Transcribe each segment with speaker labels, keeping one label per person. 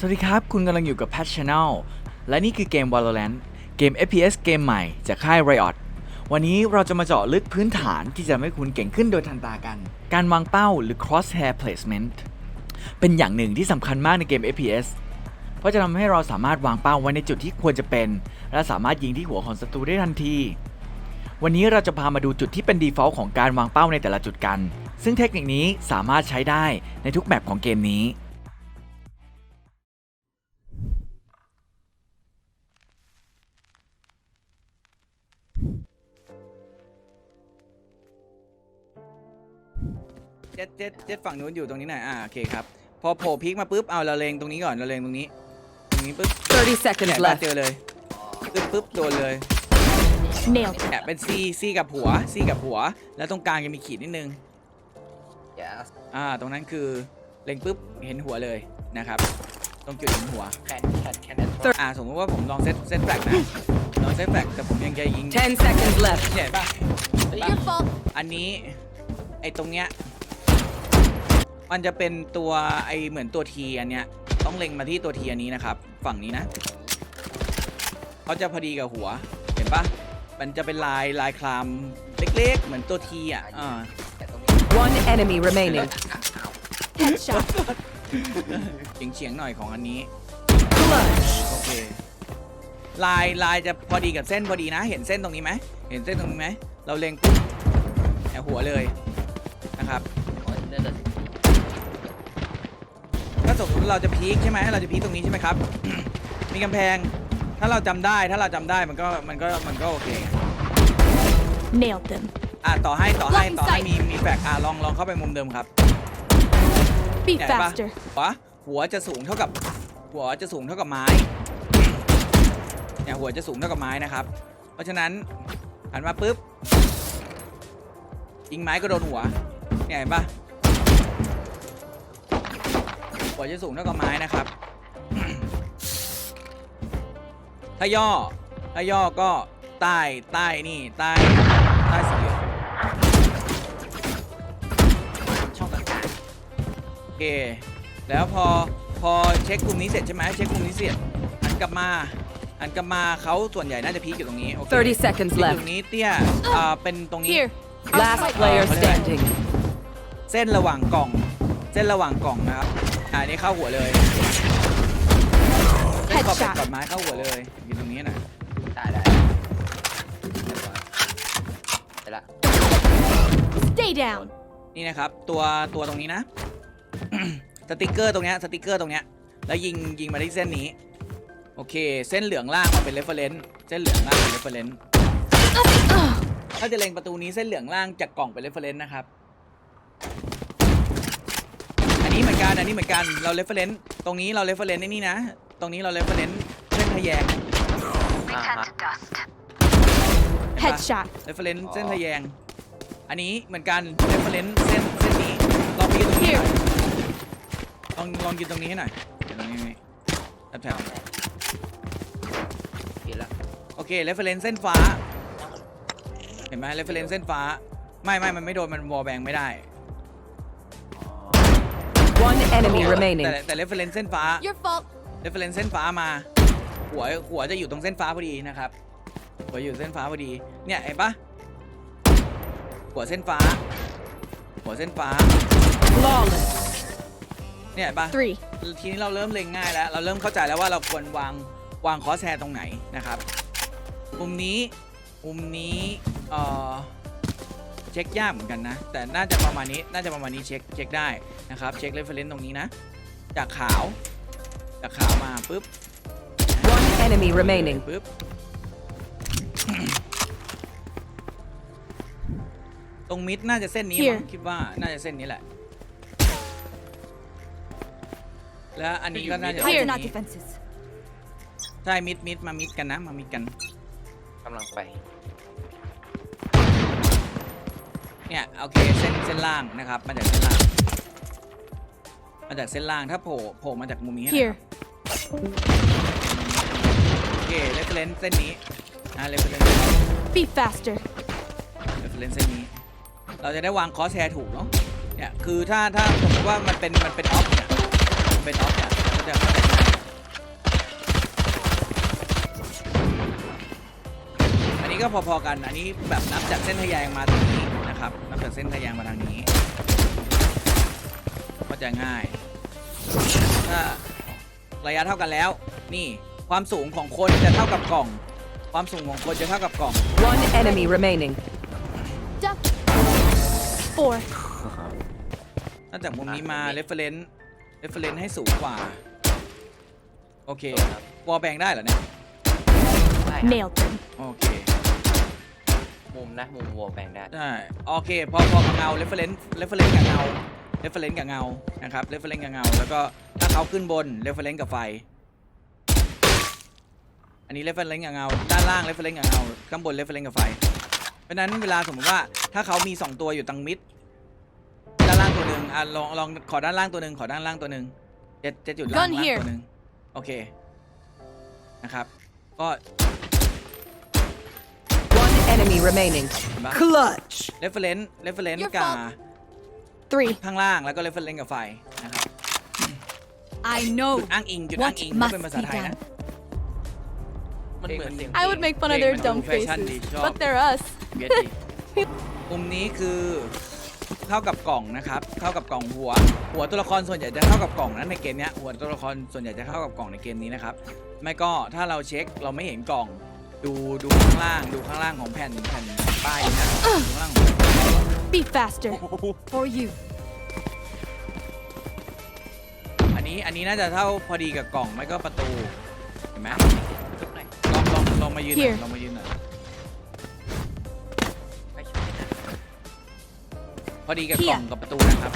Speaker 1: สวัสดีครับ คุณกำลังอยู่กับ Patch Channel และนี่คือเกม Valorant เกม FPS เกมใหม่จากค่าย Riot วันนี้เราจะมาเจาะลึกพื้นฐานที่จะทำให้คุณเก่งขึ้นโดยทันตากัน การวางเป้าหรือ crosshair placement เป็นอย่างหนึ่งที่สำคัญมากในเกม FPS เพราะจะทำให้เราสามารถวางเป้าไว้ในจุดที่ควรจะเป็น และสามารถยิงที่หัวของศัตรูได้ทันที วันนี้เราจะพามาดูจุดที่เป็น default ของการวางเป้าในแต่ละจุดกัน ซึ่งเทคนิคนี้สามารถใช้ได้ในทุกแมปของเกมนี้ เจ็ดเจ็ดเจ็ดฝั่งนู้นอยู่ตรงนี้หน่อยอ่าโอเคครับ พอโผล่พลิกมาปุ๊บเอาเราเลงตรงนี้ก่อนเราเลงตรงนี้ ตรงนี้ปุ๊บ
Speaker 2: 30 seconds
Speaker 1: เนี่ย
Speaker 2: left.
Speaker 1: เจอเลยปุ๊บปุ๊บโดนเลย
Speaker 3: Nailed
Speaker 1: เนี่ยเป็นซีซีกับหัวซีกับหัว แล้วตรงกลางจะมีขีดนิดนึง
Speaker 4: Yes
Speaker 1: อ่า ตรงนั้นคือเล็งปุ๊บเห็นหัวเลยนะครับ ตรงจุดเห็นหัว
Speaker 4: can can can it
Speaker 1: อ่าสมมติว่าผมลองเซตเซตแฟลกนะลองเซตแฟลกแต่ผมยังจะยิง
Speaker 2: 10 seconds left.
Speaker 1: เนี่ยเห็นปะ
Speaker 3: Your fault.
Speaker 1: อันนี้ไอ้ตรงเนี้ย มันจะเป็นตัวไอเหมือนตัวทีอันเนี้ยต้องเล็งมาที่ตัวทีอันนี้นะครับ ฝั่งนี้นะเขาจะพอดีกับหัวเห็นปะมันจะเป็นลายลายคลามเล็กๆ เหมือนตัวทีอะอ่า
Speaker 4: แต่ตรงนี้
Speaker 2: One enemy remaining.
Speaker 3: Headshot.
Speaker 1: เฉียงเฉียงๆหน่อยของอันนี้
Speaker 2: Clutch.
Speaker 1: โอเคลายลายจะพอดีกับเส้นพอดีนะ เห็นเส้นตรงนี้ไหมเห็นเส้นตรงนี้ไหมเราเล็งปุ๊บเนี่ยหัวเลยนะครับ
Speaker 4: นั่นแหละ
Speaker 1: ถ้า สมมติเราจะพีคใช่ไหมเราจะพีคตรงนี้ใช่ไหมครับ มีกำแพง ถ้าเราจำได้ ถ้าเราจำได้ มันก็ มันก็ มันก็โอเค
Speaker 3: Nailed them.
Speaker 1: อะต่อให้ ต่อให้
Speaker 3: Blocking
Speaker 1: ต่อให้
Speaker 3: sight
Speaker 1: มี มีแฟกอะลอง ลองเข้าไปมุมเดิมครับ
Speaker 3: Be
Speaker 1: เนี่ยเห็นปะ
Speaker 3: faster.
Speaker 1: หัว หัวจะสูงเท่ากับ หัวจะสูงเท่ากับไม้ เนี่ย หัวจะสูงเท่ากับไม้นะครับ เพราะฉะนั้นหันมาปุ๊บ ยิงไม้ก็โดนหัว เนี่ยเห็นปะ หัวจะสูงเท่ากับไม้นะครับ ถ้าย่อ ถ้าย่อก็ใต้ใต้นี่ใต้ใต้สีเหลือง
Speaker 4: ช่องต่าง
Speaker 1: โอเค แล้วพอพอเช็คกลุ่มนี้เสร็จใช่ไหมเช็คกลุ่มนี้เสร็จหันกลับมาหันกลับมาเขาส่วนใหญ่น่าจะพีคอยู่ตรงนี้โอเค
Speaker 2: 30 seconds
Speaker 1: พีคต
Speaker 2: left.
Speaker 1: รงนี้เตี้ยอ่าเป็นตรงนี้
Speaker 3: Here.
Speaker 2: Last
Speaker 3: Outside.
Speaker 2: player
Speaker 1: Oh,
Speaker 2: standing.
Speaker 1: เส้นระหว่างกล่อง เส้นระหว่างกล่องนะครับ อ่าอันนี้เข้าหัวเลยเส้นกรอบเป็ด
Speaker 3: Headshot
Speaker 1: กรอบไม้เข้าหัวเลยอยู่ตรงนี้นะ
Speaker 4: ๆได้ได้เสร็จละ
Speaker 3: Stay down.
Speaker 1: นี่นะครับตัวตัวตรงนี้นะ สติกเกอร์ตรงเนี้ยสติกเกอร์ตรงเนี้ยแล้วยิงยิงมาที่เส้นนี้ โอเค เส้นเหลืองล่างมาเป็นเรฟเฟรนซ์เส้นเหลืองล่างเป็นเรฟเฟรนซ์ถ้าจะเล็งประตูนี้เส้นเหลืองล่างจากกล่องเป็นเรฟเฟรนซ์นะครับ อันนี้เหมือนกันอันนี้เหมือนกันเราเรฟเฟรนซ์ตรงนี้เราเรฟเฟรนซ์ในนี่นะ ตรงนี้เราเรฟเฟรนซ์เส้นทะแยง
Speaker 4: อ่าฮะ
Speaker 3: Headshot.
Speaker 1: เรฟเฟรนซ์
Speaker 4: อ๋อ
Speaker 1: เส้นทะแยง อันนี้เหมือนกันเรฟเฟรนซ์เส้นเส้นนี้ลองไปยืนตรงนี้หน่อยลองลองยืนตรงนี้ให้หน่อยยืนตรงนี้นี่แถบ
Speaker 4: เปลี่ยนละ
Speaker 1: ๆโอเคเรฟเฟรนซ์เส้นฟ้า เห็นไหมเรฟเฟรนซ์เส้นฟ้า ไม่ไม่มันไม่โดนมันวอลแบงไม่ได้
Speaker 2: One enemy remaining.
Speaker 1: แต่แต่เรฟเฟรนซ์เส้นฟ้า
Speaker 3: Your fault.
Speaker 1: เรฟเฟรนซ์เส้นฟ้ามา หัวหัวจะอยู่ตรงเส้นฟ้าพอดีนะครับหัวอยู่เส้นฟ้าพอดี เนี่ยเห็นปะหัวเส้นฟ้า หัวเส้นฟ้า
Speaker 2: Flawless.
Speaker 1: เนี่ยเห็นปะ
Speaker 3: Three.
Speaker 1: ทีนี้เราเริ่มเล็งง่ายแล้ว เราเริ่มเข้าใจแล้วว่าเราควรวางวางคอสแฮร์ตรงไหนนะครับ มุมนี้ มุมนี้ เอ่อเช็คยากเหมือนกันนะ แต่น่าจะประมาณนี้น่าจะประมาณนี้เช็คเช็คได้นะครับเช็คเรฟเฟรนซ์ตรงนี้นะ จากขาวจากขาวมาปุ๊บ
Speaker 2: One enemy remaining.
Speaker 1: ปุ๊บตรงมิดน่าจะเส้นนี้
Speaker 3: Here
Speaker 1: มั้งคิดว่าน่าจะเส้นนี้แหละ แล้วอันนี้ก็น่าจะ
Speaker 3: Here.
Speaker 1: เส้น
Speaker 3: Not
Speaker 1: นี้
Speaker 3: defenses.
Speaker 1: ใช่มิดมิดมามิดกันนะมามิดกัน
Speaker 4: กำลังไป
Speaker 1: เนี่ยโอเคเส้นเส้นล่างนะครับมาจากเส้นล่างมาจากเส้นล่างถ้าโผล่โผล่มาจากมุมนี้นะ
Speaker 3: ครับ
Speaker 1: โอเคเลรฟเลนเส้นนี้นะเลรฟเลน
Speaker 3: Be faster.
Speaker 1: เลรฟเลนเส้นนี้ เราจะได้วางคอสแฮร์ถูกเนาะเนี่ยคือถ้าถ้าผมว่ามันเป็นมันเป็นออฟเนี่ยมันเป็นออฟเนี่ยก็จะอันนี้ก็พอๆกันอันนี้แบบนับจากเส้นทะแยมาตรงนี้ นะครับนับจากเส้นทะแยงมาทางนี้ ก็จะง่าย ถ้าระยะเท่ากันแล้ว นี่ความสูงของคนจะเท่ากับกล่อง ความสูงของคนจะเท่ากับกล่อง
Speaker 2: One enemy remaining.
Speaker 3: Duck. Four.
Speaker 1: นอกจากมุมนี้มา reference reference ให้สูงกว่า โอเควอลแบงได้เหรอเนี่ย
Speaker 4: ได้ครับ
Speaker 3: Nailed them.
Speaker 1: โอเค
Speaker 4: มุมนะ มุมวัวแบ่งได้
Speaker 1: ได้โอเค พอพอกับเงา reference reference กับเงา reference กับเงานะครับ reference กับเงา แล้วก็ถ้าเขาขึ้นบน reference กับไฟ อันนี้ reference กับเงา ด้านล่าง reference กับเงา ข้างบน reference กับไฟ เพราะฉะนั้นเวลาสมมติว่าถ้าเขามี 2 ตัวอยู่ตังมิด ด้านล่างตัวหนึ่งอะลองลองขอด้านล่างตัวหนึ่งขอด้านล่างตัวหนึ่งเจ็ดเจ็ดจุดล่าง
Speaker 3: Gun
Speaker 1: ล่าง
Speaker 3: here
Speaker 1: ตัวหนึ่งโอเคนะครับ ก็
Speaker 2: enemy remaining.
Speaker 1: เห็นปะ
Speaker 2: Clutch.
Speaker 1: reference reference
Speaker 3: Your
Speaker 1: กับ
Speaker 3: fault. Three.
Speaker 1: ข้างล่างแล้วก็ reference กับไฟนะครับ
Speaker 3: I know
Speaker 1: จุดอ้างอิงจุดอ้าง
Speaker 3: what
Speaker 1: อิงถ้า
Speaker 3: must
Speaker 1: เป็นภาษา
Speaker 3: be
Speaker 1: ไทยนะ
Speaker 3: done.
Speaker 4: มันเหมือนเสียง
Speaker 3: I would make fun of
Speaker 1: Hey,
Speaker 3: their
Speaker 1: man,
Speaker 3: dumb
Speaker 1: confession
Speaker 3: faces,
Speaker 1: di job.
Speaker 3: but they're us.
Speaker 1: เวียดดิมุมนี้คือเท่ากับกล่องนะครับเท่ากับกล่องหัว หัวตัวละครส่วนใหญ่จะเท่ากับกล่องนะในเกมเนี้ยหัวตัวละครส่วนใหญ่จะเท่ากับกล่องในเกมนี้นะครับไม่ก็ถ้าเราเช็คเราไม่เห็นกล่อง ดูดูข้างล่างดูข้างล่างของแผ่นแผ่นป้ายนะดูข้างล่างของแผ่น
Speaker 3: Be faster. For you.
Speaker 1: อันนี้อันนี้น่าจะเท่าพอดีกับกล่องไม่ก็ประตูเห็นไหมลองลองลองมายืนหน่อย
Speaker 3: Here
Speaker 1: ลองมายืนหน่อย
Speaker 4: ไม่ใช่นะ
Speaker 1: พอดีกับกล่องกับประตูนะครับ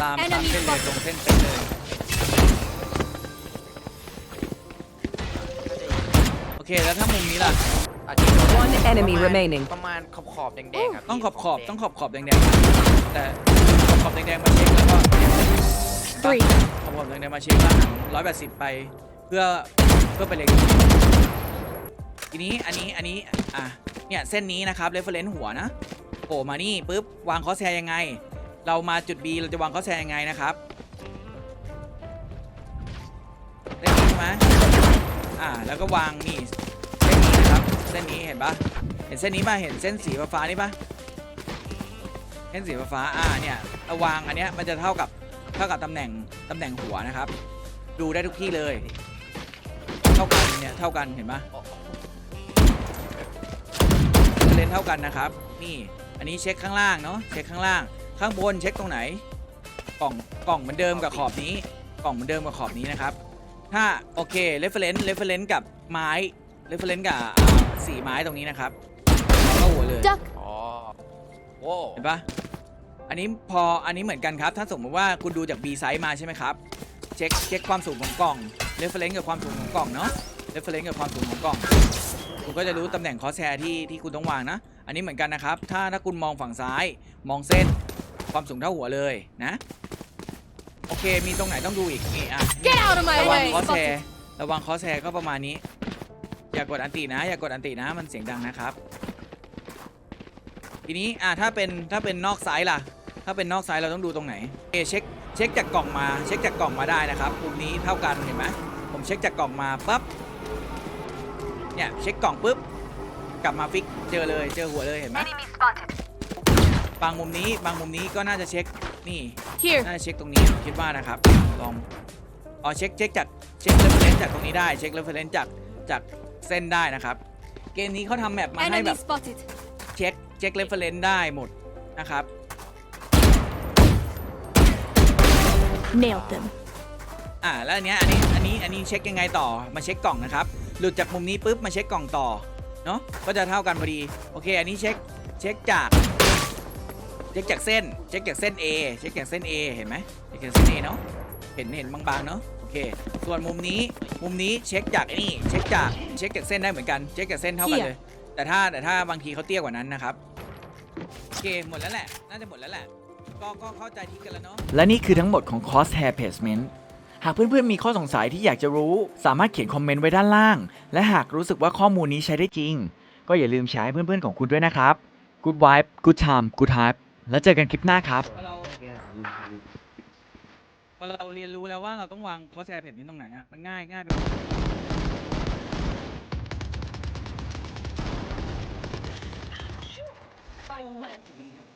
Speaker 1: ตามตาม
Speaker 3: Enemy
Speaker 1: เส้นเลย
Speaker 3: spotted
Speaker 1: ตรงเส้นเป๊ะเลย เคแล้วถ้ามุมนี้ล่ะ
Speaker 4: อาจจะโดน
Speaker 2: One enemy
Speaker 4: ประมาณ
Speaker 2: remaining
Speaker 4: ประมาณขอบขอบๆแดงๆครับ
Speaker 1: ต้องขอบขอบ
Speaker 4: แดๆ
Speaker 1: ต้องขอบขอบแดงๆแต่ขอบแดงๆมาเช็คแล้วก็
Speaker 3: Three.
Speaker 1: ขอบขอบแดงๆมาเช็คแล้วหันร้อยแปดสิบไปเพื่อเพื่อไปเล็งทีนี้อันนี้อันนี้อะเนี่ยเส้นนี้นะครับเรฟเฟรนซ์หัวนะโผล่มานี่ปุ๊บวางคอสแซยังไง เรามาจุด B เราจะวางคอสแซยังไงนะครับเส้นนี้ใช่ไหมอ่าแล้วก็วางนี่เส้นนี้นะครับ เส้นนี้เห็นปะเห็นเส้นนี้ปะเห็นเส้นสีฟ้าๆนี่ปะเส้นสีฟ้าๆอ่าเนี่ยเอาวางอันเนี้ยมันจะเท่ากับเท่ากับตำแหน่งตำแหน่งหัวนะครับ ดูได้ทุกที่เลย เท่ากันเนี่ยเท่ากันเห็นปะเลนเท่ากันนะครับ นี่อันนี้เช็คข้างล่างเนาะเช็คข้างล่าง ข้างบนเช็คตรงไหน กล่องกล่องเหมือนเดิมกับขอบนี้ กล่องเหมือนเดิมกับขอบนี้นะครับถ้าโอเค reference reference กับไม้ reference กับอ่า สีไม้ตรงนี้นะครับเข้าหัวเลย
Speaker 3: Duck.
Speaker 4: อ๋อโว้
Speaker 1: เห็นปะอันนี้พออันนี้เหมือนกันครับ ถ้าสมมติว่าคุณดูจาก B size มาใช่ไหมครับ เช็คเช็คความสูงของกล่อง reference กับความสูงของกล่องเนาะ reference กับความสูงของกล่อง คุณก็จะรู้ตำแหน่งคอสแซร์ที่ที่คุณต้องวางนะ อันนี้เหมือนกันนะครับ ถ้าถ้าคุณมองฝั่งซ้าย มองเส้น ความสูงเท่าหัวเลยนะ โอเค มีตรงไหนต้องดูอีกนี่อะ
Speaker 3: Get out of my
Speaker 1: ระวัง
Speaker 3: way.
Speaker 1: คอสแซ
Speaker 3: Spotted.
Speaker 1: ร์ระวังคอสแซร์ก็ประมาณนี้ อย่ากดอันตินะ อย่ากดอันตินะ มันเสียงดังนะครับ ทีนี้อะถ้าเป็นถ้าเป็นนอกซ้ายล่ะ ถ้าเป็นนอกซ้ายเราต้องดูตรงไหนเอเช็คเช็คจากกล่องมาเช็คจากกล่องมาได้นะครับกลุ่มนี้เท่ากันเห็นไหมผมเช็คจากกล่องมาปั๊บเนี่ยเช็คกล่องปุ๊บกลับมาฟิกเจอเลยเจอหัวเลยเห็นไหมบางมุมนี้บางมุมนี้ก็น่าจะเช็คนี่
Speaker 3: Here.
Speaker 1: น่าจะเช็คตรงนี้คิดว่านะครับลองอ๋อเช็คเช็คจากเช็คเรฟเฟรนซ์จากตรงนี้ได้เช็คเรฟเฟรนซ์จากจาก เส้นได้นะครับ เกมนี้เขาทำแมปมาให้
Speaker 3: Enemy
Speaker 1: แบบ
Speaker 3: spotted.
Speaker 1: เช็คเช็คเรฟเฟรนซ์ได้หมดนะครับ
Speaker 3: Nailed them.
Speaker 1: อ่าแล้วอันเนี้ยอันนี้อันนี้อันนี้เช็คยังไงต่อมาเช็คกล่องนะครับ หลุดจากมุมนี้ปุ๊บมาเช็คกล่องต่อเนาะก็จะเท่ากันพอดีโอเค อันนี้เช็คเช็คจากเช็คจากเส้นเช็คจากเส้น A เช็คจากเส้น A เห็นไหมเช็คจากเส้น A เนาะเห็นเห็นบางๆเนาะโอ เค ส่วนมุมนี้มุมนี้เช็คจากไอ้นี่เช็คจากเช็คจากเส้นได้เหมือนกันเช็คจากเส้นเท่ากันเลย แต่ถ้าแต่ถ้าบางทีเขาเตี้ยกว่านั้นนะครับโอเคหมดแล้วแหละ น่าจะหมดแล้วแหละก็ก็เข้าใจที่กันแล้วเนาะและนี่คือทั้งหมดของ Crosshair Placement หากเพื่อนๆมีข้อสงสัยที่อยากจะรู้ สามารถเขียนคอมเมนต์ไว้ด้านล่าง และหากรู้สึกว่าข้อมูลนี้ใช้ได้จริง ก็อย่าลืมแชร์ให้เพื่อนๆของคุณด้วยนะครับ Good Vibe Good Time Good Hype แล้วเจอกันคลิปหน้าครับเรา พอเราเรียนรู้แล้วว่าเราต้องวางโพสแชร์เพจนี้ตรงไหนอะมันง่ายง่ายไปหมดย